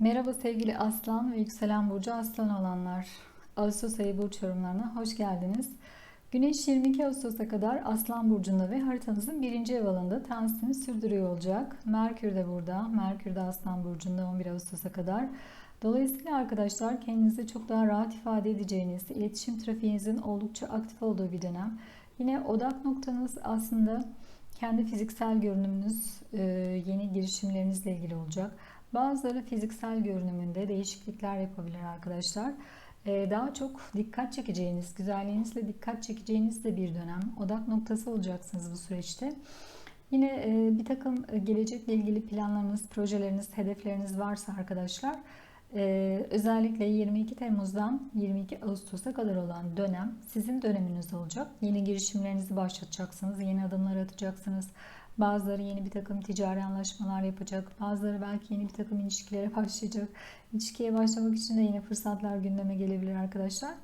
Merhaba sevgili Aslan ve Yükselen Burcu Aslan olanlar. Ağustos ayı burç yorumlarına hoş geldiniz. Güneş 22 Ağustos'a kadar Aslan Burcu'nda ve haritanızın birinci ev alanında transitini sürdürüyor olacak. Merkür de burada. Merkür de Aslan Burcu'nda 11 Ağustos'a kadar. Dolayısıyla arkadaşlar kendinizi çok daha rahat ifade edeceğiniz, iletişim trafiğinizin oldukça aktif olduğu bir dönem. Yine odak noktanız aslında kendi fiziksel görünümünüz, yeni girişimlerinizle ilgili olacak. Bazıları fiziksel görünümünde değişiklikler yapabilir arkadaşlar. E, daha çok dikkat çekeceğiniz, güzelliğinizle dikkat çekeceğiniz de bir dönem. Odak noktası olacaksınız bu süreçte. Yine e, bir takım gelecekle ilgili planlarınız, projeleriniz, hedefleriniz varsa arkadaşlar ee, özellikle 22 Temmuz'dan 22 Ağustos'a kadar olan dönem sizin döneminiz olacak. Yeni girişimlerinizi başlatacaksınız, yeni adımlar atacaksınız. Bazıları yeni bir takım ticari anlaşmalar yapacak. Bazıları belki yeni bir takım ilişkilere başlayacak. İlişkiye başlamak için de yine fırsatlar gündeme gelebilir arkadaşlar.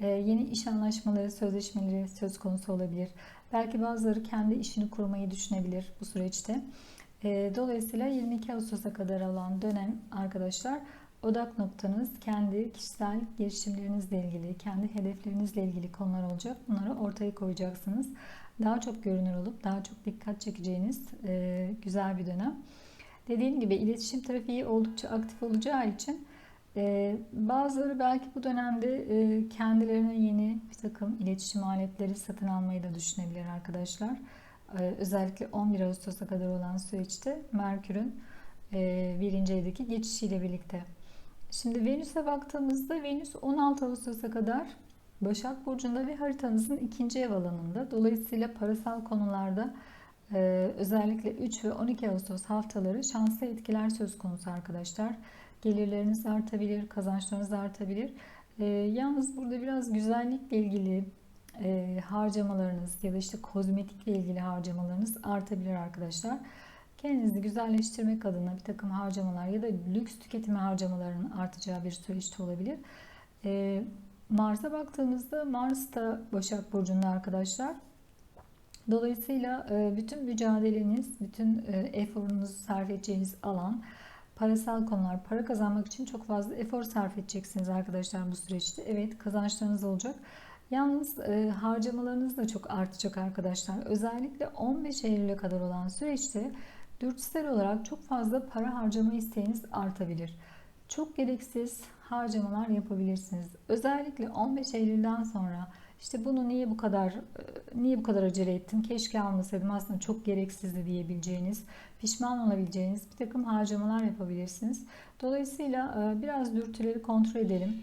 Ee, yeni iş anlaşmaları, sözleşmeleri söz konusu olabilir. Belki bazıları kendi işini kurmayı düşünebilir bu süreçte. Ee, dolayısıyla 22 Ağustos'a kadar olan dönem arkadaşlar odak noktanız kendi kişisel gelişimlerinizle ilgili, kendi hedeflerinizle ilgili konular olacak. Bunları ortaya koyacaksınız. Daha çok görünür olup daha çok dikkat çekeceğiniz e, güzel bir dönem. Dediğim gibi iletişim trafiği oldukça aktif olacağı için e, bazıları belki bu dönemde e, kendilerine yeni bir takım iletişim aletleri satın almayı da düşünebilir arkadaşlar. E, özellikle 11 Ağustos'a kadar olan süreçte Merkür'ün e, birinci evdeki geçişiyle birlikte. Şimdi Venüs'e baktığımızda Venüs 16 Ağustos'a kadar Başak Burcu'nda ve haritanızın ikinci ev alanında. Dolayısıyla parasal konularda e, özellikle 3 ve 12 Ağustos haftaları şanslı etkiler söz konusu arkadaşlar. Gelirleriniz artabilir, kazançlarınız artabilir. E, yalnız burada biraz güzellikle ilgili e, harcamalarınız ya da işte kozmetikle ilgili harcamalarınız artabilir arkadaşlar. Kendinizi güzelleştirmek adına bir takım harcamalar ya da lüks tüketimi harcamalarının artacağı bir süreçte olabilir. Ee, Mars'a baktığımızda Mars da Başak Burcu'nda arkadaşlar. Dolayısıyla e, bütün mücadeleniz, bütün e, eforunuzu sarf edeceğiniz alan parasal konular. Para kazanmak için çok fazla efor sarf edeceksiniz arkadaşlar bu süreçte. Evet kazançlarınız olacak. Yalnız e, harcamalarınız da çok artacak arkadaşlar. Özellikle 15 Eylül'e kadar olan süreçte dürtüsel olarak çok fazla para harcama isteğiniz artabilir. Çok gereksiz harcamalar yapabilirsiniz. Özellikle 15 Eylül'den sonra işte bunu niye bu kadar e, niye bu kadar acele ettim? Keşke almasaydım. Aslında çok gereksizdi diyebileceğiniz, pişman olabileceğiniz bir takım harcamalar yapabilirsiniz. Dolayısıyla e, biraz dürtüleri kontrol edelim.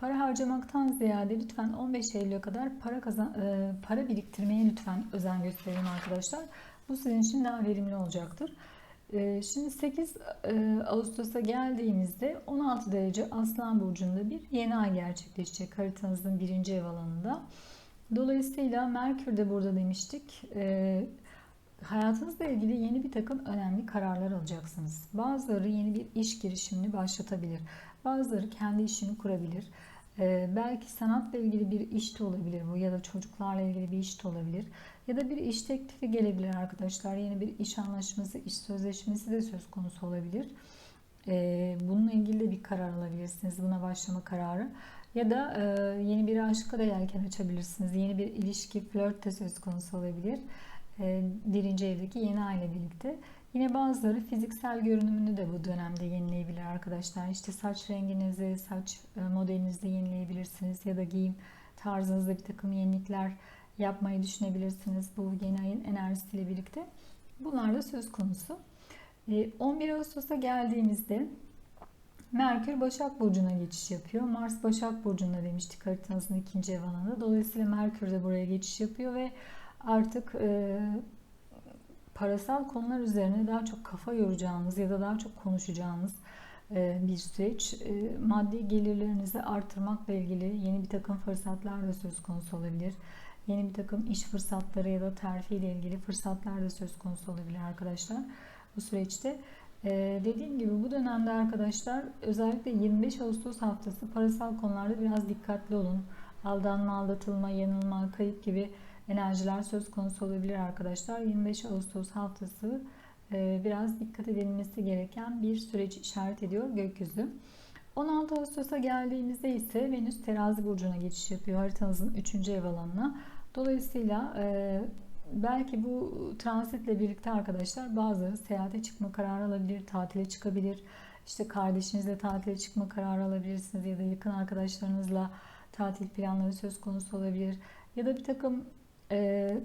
Para harcamaktan ziyade lütfen 15 Eylül'e kadar para kazan, e, para biriktirmeye lütfen özen gösterin arkadaşlar. Bu sizin için daha verimli olacaktır. Ee, şimdi 8 e, Ağustos'a geldiğimizde 16 derece Aslan Burcu'nda bir yeni ay gerçekleşecek haritanızın birinci ev alanında. Dolayısıyla Merkür de burada demiştik. Ee, hayatınızla ilgili yeni bir takım önemli kararlar alacaksınız. Bazıları yeni bir iş girişimini başlatabilir. Bazıları kendi işini kurabilir. Ee, belki sanatla ilgili bir iş de olabilir bu ya da çocuklarla ilgili bir iş de olabilir. Ya da bir iş teklifi gelebilir arkadaşlar. Yeni bir iş anlaşması, iş sözleşmesi de söz konusu olabilir. Ee, bununla ilgili de bir karar alabilirsiniz. Buna başlama kararı. Ya da e, yeni bir aşka da yelken açabilirsiniz. Yeni bir ilişki, flört de söz konusu olabilir. E, birinci evdeki yeni aile birlikte. Yine bazıları fiziksel görünümünü de bu dönemde yenileyebilir arkadaşlar. İşte saç renginizi, saç e, modelinizi yenileyebilirsiniz ya da giyim tarzınızda bir takım yenilikler yapmayı düşünebilirsiniz bu yeni ayın enerjisiyle birlikte. Bunlar da söz konusu. 11 e, Ağustos'a geldiğimizde Merkür Başak Burcu'na geçiş yapıyor. Mars Başak Burcu'nda demiştik haritanızın ikinci ev alanında. Dolayısıyla Merkür de buraya geçiş yapıyor ve artık e, parasal konular üzerine daha çok kafa yoracağınız ya da daha çok konuşacağınız e, bir süreç. E, maddi gelirlerinizi artırmakla ilgili yeni bir takım fırsatlar da söz konusu olabilir. Yeni bir takım iş fırsatları ya da terfi ile ilgili fırsatlar da söz konusu olabilir arkadaşlar bu süreçte. Ee, dediğim gibi bu dönemde arkadaşlar özellikle 25 Ağustos haftası parasal konularda biraz dikkatli olun. Aldanma, aldatılma, yanılma, kayıp gibi enerjiler söz konusu olabilir arkadaşlar. 25 Ağustos haftası e, biraz dikkat edilmesi gereken bir süreç işaret ediyor gökyüzü. 16 Ağustos'a geldiğimizde ise Venüs terazi burcuna geçiş yapıyor haritanızın 3. ev alanına. Dolayısıyla e, belki bu transitle birlikte arkadaşlar bazıları seyahate çıkma kararı alabilir, tatile çıkabilir. İşte kardeşinizle tatile çıkma kararı alabilirsiniz ya da yakın arkadaşlarınızla tatil planları söz konusu olabilir. Ya da bir takım e,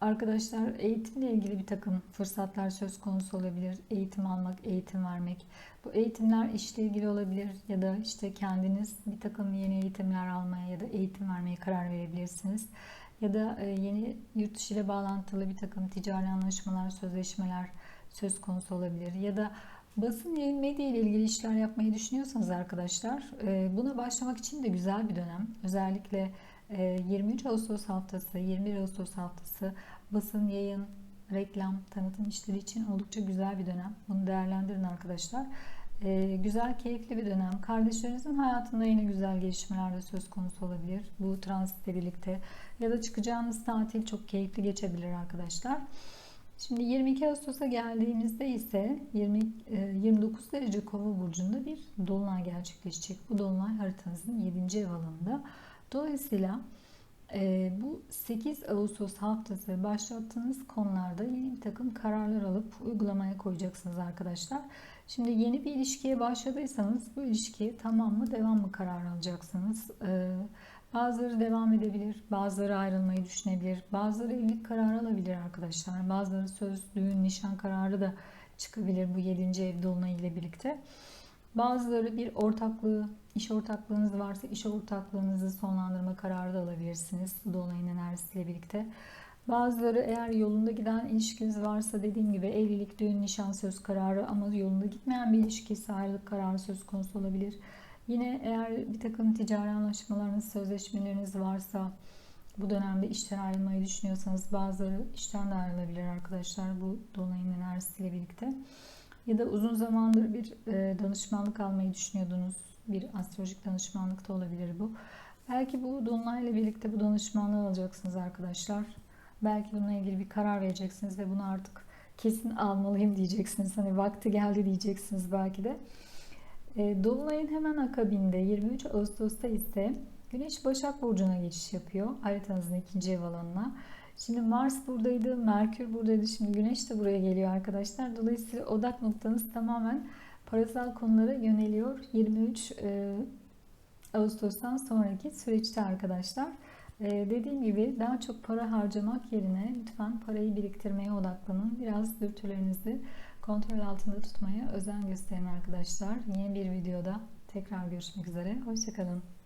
arkadaşlar eğitimle ilgili bir takım fırsatlar söz konusu olabilir. Eğitim almak, eğitim vermek. Bu eğitimler işle ilgili olabilir ya da işte kendiniz bir takım yeni eğitimler almaya ya da eğitim vermeye karar verebilirsiniz. Ya da e, yeni yurt dışı ile bağlantılı bir takım ticari anlaşmalar, sözleşmeler söz konusu olabilir. Ya da basın yayın medya ile ilgili işler yapmayı düşünüyorsanız arkadaşlar e, buna başlamak için de güzel bir dönem. Özellikle 23 e, Ağustos haftası, 21 Ağustos haftası basın, yayın, reklam, tanıtım işleri için oldukça güzel bir dönem. Bunu değerlendirin arkadaşlar. Ee, güzel, keyifli bir dönem. Kardeşlerinizin hayatında yine güzel gelişmeler de söz konusu olabilir. Bu transitle birlikte. Ya da çıkacağınız tatil çok keyifli geçebilir arkadaşlar. Şimdi 22 Ağustos'a geldiğimizde ise 20, 29 e, derece kova burcunda bir dolunay gerçekleşecek. Bu dolunay haritanızın 7. ev alanında. Dolayısıyla e, bu 8 Ağustos haftası başlattığınız konularda yeni bir takım kararlar alıp uygulamaya koyacaksınız arkadaşlar. Şimdi yeni bir ilişkiye başladıysanız bu ilişkiye tamam mı devam mı karar alacaksınız. E, bazıları devam edebilir, bazıları ayrılmayı düşünebilir, bazıları evlilik kararı alabilir arkadaşlar. Bazıları söz, düğün, nişan kararı da çıkabilir bu 7. ev dolunay ile birlikte. Bazıları bir ortaklığı, iş ortaklığınız varsa iş ortaklığınızı sonlandırma kararı da alabilirsiniz. Dolunayın enerjisiyle birlikte. Bazıları eğer yolunda giden ilişkiniz varsa dediğim gibi evlilik, düğün, nişan söz kararı ama yolunda gitmeyen bir ilişkisi ayrılık kararı söz konusu olabilir. Yine eğer bir takım ticari anlaşmalarınız, sözleşmeleriniz varsa bu dönemde işten ayrılmayı düşünüyorsanız bazıları işten de ayrılabilir arkadaşlar bu dolunayın enerjisiyle birlikte. Ya da uzun zamandır bir e, danışmanlık almayı düşünüyordunuz. Bir astrolojik danışmanlık da olabilir bu. Belki bu dolunayla birlikte bu danışmanlığı alacaksınız arkadaşlar. Belki bununla ilgili bir karar vereceksiniz ve bunu artık kesin almalıyım diyeceksiniz. Hani vakti geldi diyeceksiniz belki de. E, Dolunay'ın hemen akabinde 23 Ağustos'ta ise Güneş Başak Burcu'na geçiş yapıyor. Haritanızın ikinci ev alanına. Şimdi Mars buradaydı, Merkür buradaydı. Şimdi Güneş de buraya geliyor arkadaşlar. Dolayısıyla odak noktanız tamamen parasal konulara yöneliyor. 23 e, Ağustos'tan sonraki süreçte arkadaşlar. E, dediğim gibi daha çok para harcamak yerine lütfen parayı biriktirmeye odaklanın. Biraz dürtülerinizi kontrol altında tutmaya özen gösterin arkadaşlar. Yeni bir videoda tekrar görüşmek üzere. Hoşçakalın.